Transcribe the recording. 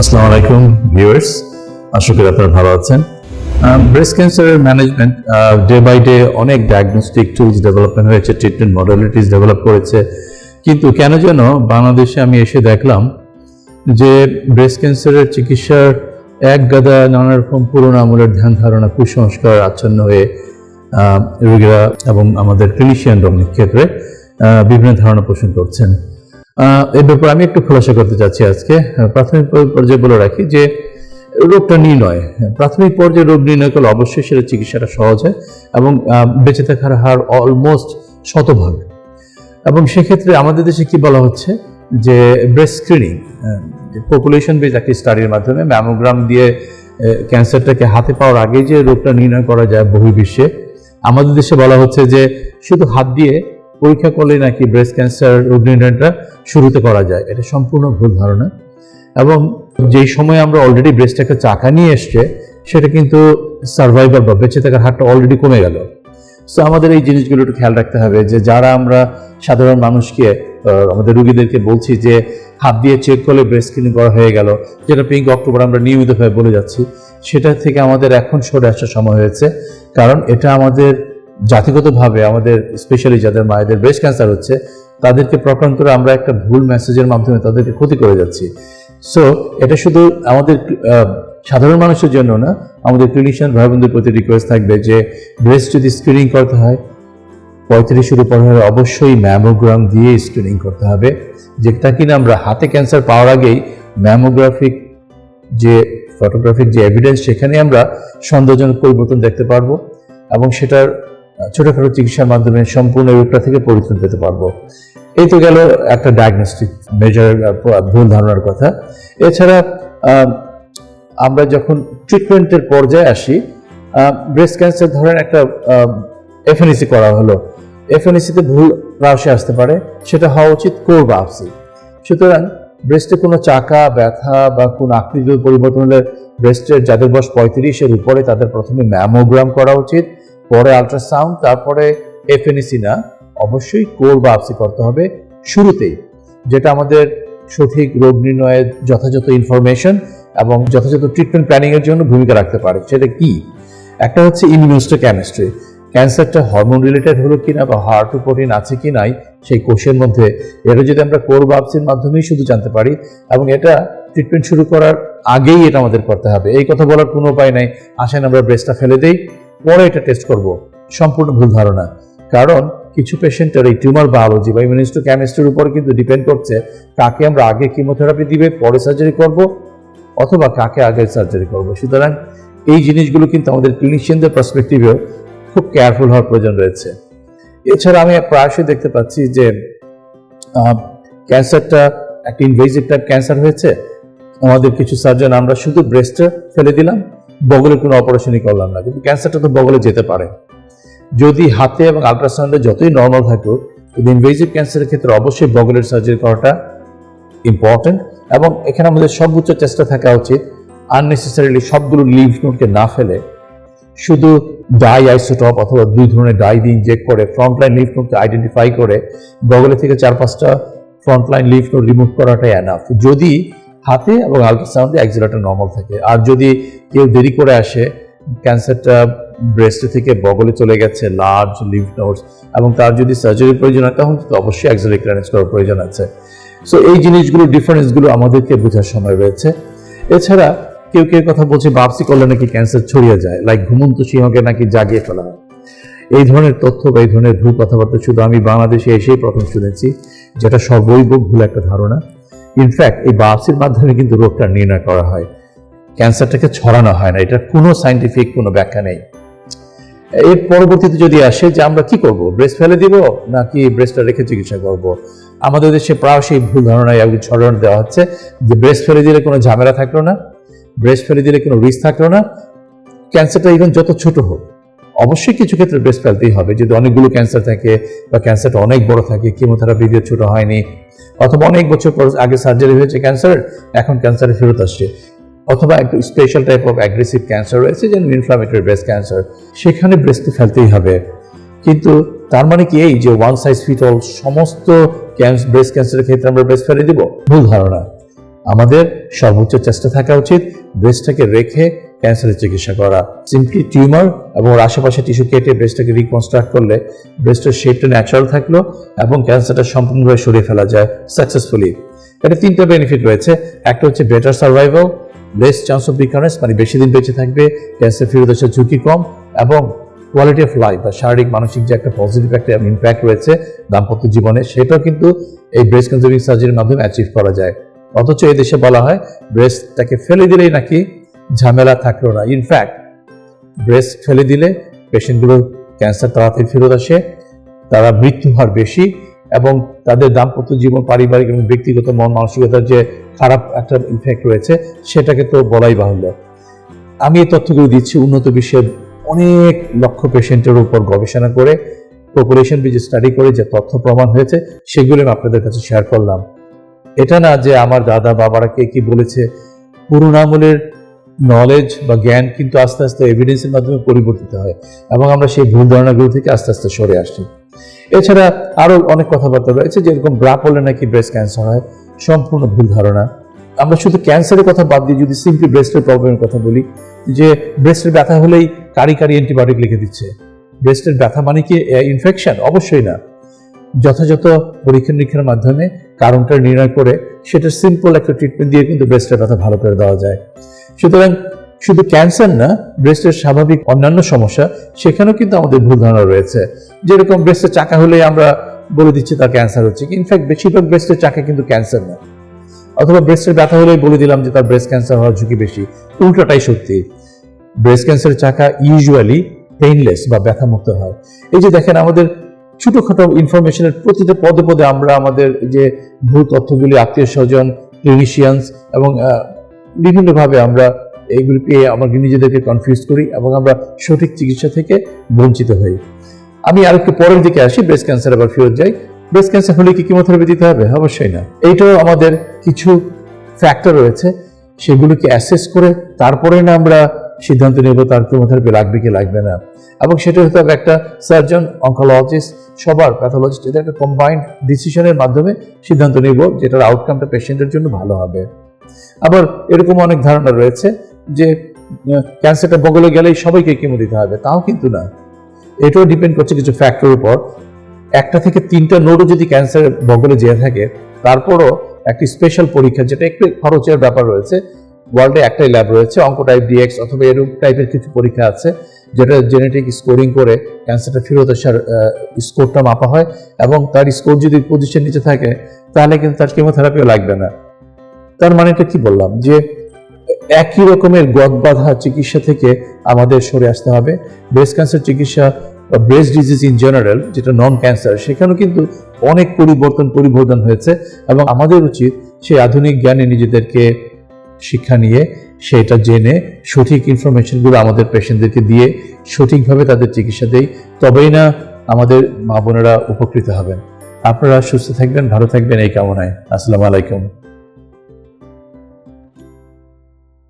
আসসালামু আলাইকুম ভিউয়ার্স আশা করি আপনারা ভালো আছেন। ব্রেস্ট ক্যান্সারের ম্যানেজমেন্ট ডে বাই ডে অনেক ডায়াগনস্টিক টুলস ডেভেলপমেন্ট হয়েছে ট্রিটমেন্ট মডালিটিস ডেভেলপ করেছে। কিন্তু কেন যেন বাংলাদেশে আমি এসে দেখলাম যে ব্রেস্ট ক্যান্সারের চিকিৎসার এক গাদা নানা রকম পুরোনো আমলের ধ্যান ধারণা, কুসংস্কার আচ্ছন্ন হয়ে রোগীরা এবং আমাদের ক্লিনিশিয়ানরা অনেক ক্ষেত্রে বিভিন্ন ধারণা পোষণ করছেন। এই ব্যাপারে আমি একটু খোলাসা করতে চাচ্ছি আজকে। প্রাথমিক পর্যায়ে বলে রাখি যে রোগটা নির্ণয়, প্রাথমিক পর্যায়ে রোগ নির্ণয় করলে অবশ্যই সেটা চিকিৎসাটা সহজ হয় এবং বেঁচে থাকার হার অলমোস্ট শতভাগ। এবং সেক্ষেত্রে আমাদের দেশে কি বলা হচ্ছে? যে ব্রেস্ট স্ক্রিনিং পপুলেশন বেজ একটি স্টাডির মাধ্যমে ম্যামোগ্রাম দিয়ে ক্যান্সারটাকে হাতে পাওয়ার আগে যে রোগটা নির্ণয় করা যায় বহির্বিশ্বে আমাদের দেশে বলা হচ্ছে যে শুধু হাত দিয়ে পরীক্ষা করলে নাকি ব্রেস্ট ক্যান্সার রোগ নির্ণয়টা শুরুতে করা যায়। এটা সম্পূর্ণ ভুল ধারণা। এবং যেই সময় আমরা অলরেডি ব্রেস্ট একটা চাকা নিয়ে এসছে, সেটা কিন্তু সার্ভাইভাল বা বেঁচে থাকার হারটা অলরেডি কমে গেল। সো আমাদের এই জিনিসগুলো একটু খেয়াল রাখতে হবে যে, যারা আমরা সাধারণ মানুষকে আমাদের রুগীদেরকে বলছি যে, হাত দিয়ে চেক করলে ব্রেস্ট স্ক্রিনিং করা হয়ে গেল, যেটা পিঙ্ক অক্টোবর আমরা নিয়মিতভাবে বলে যাচ্ছি, সেটা থেকে আমাদের এখন সরে আসার সময় হয়েছে। কারণ এটা আমাদের জাতিগতভাবে আমাদের স্পেশালি যাদের মায়েদের ব্রেস্ট ক্যান্সার হচ্ছে, তাদেরকে প্রকারান্তরে আমরা একটা ভুল মেসেজের মাধ্যমে তাদেরকে ক্ষতি করে যাচ্ছি। সো এটা শুধু আমাদের সাধারণ মানুষের জন্য না, আমাদের ক্লিনিশিয়ান ভাই বোনদের প্রতি রিকোয়েস্ট থাকবে যে ব্রেস্ট যদি স্ক্রিনিং করতে হয় পঁয়ত্রিশের উপর হলে অবশ্যই ম্যামোগ্রাম দিয়ে স্ক্রিনিং করতে হবে। যেটা কিনা আমরা হাতে ক্যান্সার পাওয়ার আগেই ম্যামোগ্রাফিক যে ফটোগ্রাফিক যে এভিডেন্স সেখানে আমরা সন্দেহজনক পরিবর্তন দেখতে পারব এবং সেটার ছোটখাটো চিকিৎসার মাধ্যমে সম্পূর্ণ রোগটা থেকে পরিত্রাণ পেতে পারব। এই তো গেল একটা ডায়াগনস্টিক মেজার ভুল ধারণার কথা। এছাড়া আমরা যখন ট্রিটমেন্টের পর্যায়ে আসি ব্রেস্ট ক্যান্সার ধরেন একটা এফএনএসি করা হলো। এফএনইসিতে ভুল প্রায়শই আসতে পারে, সেটা হওয়া উচিত কোর বাপসি সুতরাং ব্রেস্টে কোনো চাকা, ব্যথা বা কোনো আকৃতির পরিবর্তন হলে ব্রেস্টের যাদের বয়স পঁয়ত্রিশের উপরে তাদের প্রথমে ম্যামোগ্রাম করা উচিত। পরে আল্ট্রাসাউন্ড তারপরে এফএনইসি না অবশ্যই কোর বাপসি করতে হবে শুরুতেই, যেটা আমাদের সঠিক রোগ নির্ণয়ের যথাযথ ইনফরমেশন এবং যথাযথ ট্রিটমেন্ট প্ল্যানিং এর জন্য ভূমিকা রাখতে পারে। সেটা কি? একটা হচ্ছে ইমিউনোস্টোকেমিস্ট্রি ক্যান্সারটা হরমোন রিলেটেড হলো কিনা বা হার্ট প্রোটিন আছে কি নাই, সেই কোষের মধ্যে। এটা যদি আমরা কোর বাপসির মাধ্যমেই শুধু জানতে পারি এবং এটা ট্রিটমেন্ট শুরু করার আগেই এটা আমাদের করতে হবে। এই কথা বলার কোনো উপায় নাই। আসেন আমরা ব্রেস্টটা ফেলে দেই। পরে এটা টেস্ট করব। সম্পূর্ণ ভুল ধারণা। কারণ কিছু পেশেন্টের এই টিউমার বায়োলজি বা ইমিউনিস্টোকেমিস্ট্রির উপর কিন্তু ডিপেন্ড করছে কাকে আমরা আগে কিমোথেরাপি দিবে, পরে সার্জারি করব, অথবা কাকে আগে সার্জারি করব। সুতরাং এই জিনিসগুলো কিন্তু আমাদের ক্লিনিশিয়ানদের পার্সপেক্টিভেও খুব কেয়ারফুল হওয়ার প্রয়োজন রয়েছে। এছাড়া আমি প্রায়শই দেখতে পাচ্ছি যে ক্যান্সারটা একটা ইনভেজিভ টাইপ ক্যান্সার হয়েছে। আমাদের কিছু সার্জন আমরা শুধু ব্রেস্টে ফেলে দিলাম বগলের কোনো অপারেশনই করলাম না। কিন্তু ক্যান্সারটা তো বগলে যেতে পারে। যদি হাতে এবং আলট্রাসাউন্ডে যতই নর্মাল থাকুক, কিন্তু ইনভেজিভ ক্যান্সারের ক্ষেত্রে অবশ্যই বগলের সার্জারি করাটা ইম্পর্টেন্ট এবং এখানে আমাদের সর্বোচ্চ চেষ্টা থাকা উচিত আননেসেসারিলি সবগুলো লিভ নোটকে না ফেলে শুধু ডাই আইসোটপ অথবা দুই ধরনের ডাই দিয়ে ইনজেক্ট করে ফ্রন্টলাইন লিফ নোটকে আইডেন্টিফাই করে বগলে থেকে চার পাঁচটা ফ্রন্টলাইন লিফ নোট রিমুভ করাটাই এনাফ যদি হাতে এবং আলট্রাসাউন্ডে অ্যাক্সিলারটা নর্মাল থাকে। আর যদি কেউ দেরি করে আসে ক্যান্সারটা ব্রেস্ট থেকে বগলে চলে গেছে লার্জ লিভ নোটস এবং তার যদি সার্জারির প্রয়োজন হয় তখন কিন্তু অবশ্যই অ্যাক্সিলারি ক্লিয়ারেন্স করার প্রয়োজন আছে। সো এই জিনিসগুলো ডিফারেন্সগুলো আমাদেরকে বোঝার সময় রয়েছে। এছাড়া কেউ কেউ কথা বলছে, বাপসি করলে নাকি ক্যান্সার ছড়িয়ে যায় লাইক ঘুমন্ত সিংহকে নাকি জাগিয়ে ফেলা হয়। এই ধরনের তথ্য বা এই ধরনের ভুল কথাবার্তা শুধু আমি বাংলাদেশে এসেই প্রথম শুনেছি, যেটা সর্বৈব ভুল একটা ধারণা। ইনফ্যাক্ট এই বাপসির মাধ্যমে কিন্তু রোগটা নির্ণয় করা হয়। ক্যান্সারটাকে ছড়ানো হয় না এটা কোনো সাইন্টিফিক কোনো ব্যাখ্যা নেই। এর পরবর্তীতে যদি আসে যে আমরা কি করব ব্রেস্ট ফেলে দিব নাকি ব্রেস্টটা রেখে চিকিৎসা করব? আমাদের দেশে প্রায়শই ভুল ধারণায় এগুলো ছড়ানো দেওয়া হচ্ছে যে ব্রেস্ট ফেলে দিলে কোনো ঝামেলা থাকল না ব্রেস্ট ফেলে দিলে কোনো রিস্ক থাকল না। ক্যান্সারটা ইভেন যত ছোট হোক অবশ্যই কিছু ক্ষেত্রে ব্রেস্ট ফেলতেই হবে। যদি অনেকগুলো ক্যান্সার থাকে বা ক্যান্সারটা অনেক বড় থাকে কিমোথেরাপি দিয়ে ছোট হয়নি, অথবা অনেক বছর পর আগে সার্জারি হয়েছে ক্যান্সার, এখন ক্যান্সারে ফেরত আসছে। অথবা একটু special type of aggressive cancer রয়েছে, যেমন ইনফ্লামেটরি ব্রেস্ট ক্যান্সার সেখানে ব্রেস্ট ফেলতেই হবে। কিন্তু তার মানে কি এই যে ওয়ান সাইজ ফিট অল সমস্ত ব্রেস্ট ক্যান্সারের ক্ষেত্রে আমরা ব্রেস্ট ফেলে দিব? ভুল ধারণা। আমাদের সর্বোচ্চ চেষ্টা থাকা উচিত ব্রেস্টটাকে রেখে ক্যান্সারের চিকিৎসা করা। সিম্পলি টিউমার এবং ওর আশেপাশে টিস্যু কেটে ব্রেস্টটাকে রিকনস্ট্রাক্ট করলে ব্রেস্টের শেপটা ন্যাচারাল থাকল এবং ক্যান্সারটা সম্পূর্ণভাবে সরিয়ে ফেলা যায় সাকসেসফুলি এটা তিনটা বেনিফিট রয়েছে। একটা হচ্ছে better survival less chance of recurrence মানে বেশি দিন বেঁচে থাকবে ক্যান্সার ফিরত আসার ঝুঁকি কম এবং কোয়ালিটি অফ লাইফ বা শারীরিক, মানসিক যে একটা পজিটিভ একটা ইম্প্যাক্ট রয়েছে দাম্পত্য জীবনে, সেটাও কিন্তু এই ব্রেস্ট কনজার্ভিং সার্জারির মাধ্যমে অ্যাচিভ করা যায়। অথচ দেশে বলা হয়, ব্রেস্টটাকে ফেলে দিলেই নাকি ঝামেলা থাকল না। ইনফ্যাক্ট ব্রেস্ট ফেলে দিলে পেশেন্টগুলোর ক্যান্সার তাড়াতাড়ি ফেরত আসে, তারা মৃত্যু হার বেশি এবং তাদের দাম্পত্য জীবন, পারিবারিক এবং ব্যক্তিগত মন মানসিকতার যে খারাপ একটা ইফেক্ট রয়েছে, সেটাকে তো বলাই বাহুল্য। আমি এই তথ্যগুলো দিচ্ছি উন্নত বিশ্বের অনেক লক্ষ পেশেন্টের উপর গবেষণা করে পপুলেশন বেজে স্টাডি করে যে তথ্য প্রমাণ হয়েছে, সেগুলো আমি আপনাদের কাছে শেয়ার করলাম। এটা না যে আমার দাদা বাবারা কে কি বলেছে, পুরোনো আমলের নলেজ বা জ্ঞান কিন্তু আস্তে আস্তে এভিডেন্সের মাধ্যমে পরিবর্তিত হয় এবং আমরা সেই ভুল ধারণাগুলো থেকে আস্তে আস্তে সরে আসি এছাড়া আরও অনেক কথাবার্তা রয়েছে, যেরকম ব্রা পড়লে নাকি ব্রেস্ট ক্যান্সার হয়, সম্পূর্ণ ভুল ধারণা। আমরা শুধু ক্যান্সারের কথা বাদ দিয়ে যদি সিম্পলি ব্রেস্টের প্রবলেমের কথা বলি, যে ব্রেস্টের ব্যথা হলেই কারি কারি অ্যান্টিবায়োটিক লিখে দিচ্ছে। ব্রেস্টের ব্যথা মানে কি ইনফেকশন অবশ্যই না। যথাযথ পরীক্ষা নিরীক্ষার মাধ্যমে কারণটা নির্ণয় করে সেটা সিম্পল একটা ট্রিটমেন্ট দিয়ে কিন্তু ব্রেস্টের ব্যথা ভালো করে দেওয়া যায়। সুতরাং শুধু ক্যান্সার না ব্রেস্টের স্বাভাবিক অন্যান্য সমস্যা, সেখানেও কিন্তু আমাদের ভুল ধারণা রয়েছে। যেরকম ব্রেস্টের চাকা হলে আমরা বলে দিচ্ছি তার ক্যান্সার হচ্ছে ইনফ্যাক্ট বেশিরভাগ ব্রেস্টের চাকা কিন্তু ক্যান্সার না। অথবা ব্রেস্টের ব্যথা হলেই বলে দিলাম যে তার ব্রেস্ট ক্যান্সার হওয়ার ঝুঁকি বেশি। উল্টোটাই সত্যি। ব্রেস্ট ক্যান্সারের চাকা ইউজুয়ালি পেইনলেস বা ব্যথামুক্ত হয়। এই যে দেখেন আমাদের ছোটখাটো ইনফরমেশনের প্রতিটা পদে পদে আমরা আমাদের যে ভুল তথ্যগুলি, আত্মীয় স্বজন ক্লিনিশিয়ানস এবং বিভিন্নভাবে আমরা এইগুলি পেয়ে আমাকে নিজেদেরকে কনফিউজ করি এবং আমরা সঠিক চিকিৎসা থেকে বঞ্চিত হই। আমি আর একটু পরের দিকে আসি ব্রেস্ট ক্যান্সার আবার ফেরত যাই। ব্রেস্ট ক্যান্সার হলে কি কিমোথেরাপি দিতে হবে? অবশ্যই না। এইটাও আমাদের কিছু ফ্যাক্টর রয়েছে, সেগুলোকে অ্যাসেস করে তারপরে না আমরা সিদ্ধান্ত নেব, তার কিমোথেরাপি লাগবে কি লাগবে না। এবং সেটা হতে হবে একটা সার্জন অঙ্কোলজিস্ট সবার প্যাথোলজিস্ট এটা একটা কম্বাইন্ড ডিসিশনের মাধ্যমে সিদ্ধান্ত নেব যেটার আউটকামটা পেশেন্টের জন্য ভালো হবে। আবার এরকম অনেক ধারণা রয়েছে যে ক্যান্সারটা বগলে গেলেই সবাইকে কেমো দিতে হবে, তাও কিন্তু না। এটাও ডিপেন্ড করছে কিছু ফ্যাক্টর উপর। একটা থেকে তিনটা নোডও যদি ক্যান্সার বগলে যেয়ে থাকে, তারপরও একটি স্পেশাল পরীক্ষা, যেটা একটু খরচের ব্যাপার রয়েছে ওয়ার্ল্ডে একটাই ল্যাব রয়েছে, অঙ্ক টাইপ ডিএক্স অথবা এরকম টাইপের কিছু পরীক্ষা আছে, যেটা জেনেটিক স্কোরিং করে ক্যান্সারটা ফেরত আসার স্কোরটা মাপা হয় এবং তার স্কোর যদি পজিশন নিচে থাকে, তাহলে কিন্তু তার কেমোথেরাপিও লাগবে না। তার মানে এটা কি বললাম? যে একই রকমের গদ বাঁধা চিকিৎসা থেকে আমাদের সরে আসতে হবে। ব্রেস্ট ক্যান্সার চিকিৎসা বা ব্রেস্ট ডিজিজ ইন জেনারেল যেটা নন ক্যান্সার সেখানেও কিন্তু অনেক পরিবর্তন পরিবর্তন হয়েছে এবং আমাদের উচিত সেই আধুনিক জ্ঞানে নিজেদেরকে শিক্ষা নিয়ে সেটা জেনে সঠিক ইনফরমেশনগুলো আমাদের পেশেন্টদেরকে দিয়ে সঠিকভাবে তাদের চিকিৎসা দেই, তবেই না আমাদের মা বোনেরা উপকৃত হবেন। আপনারা সুস্থ থাকবেন, ভালো থাকবেন, এই কামনায়। আসসালামু আলাইকুম।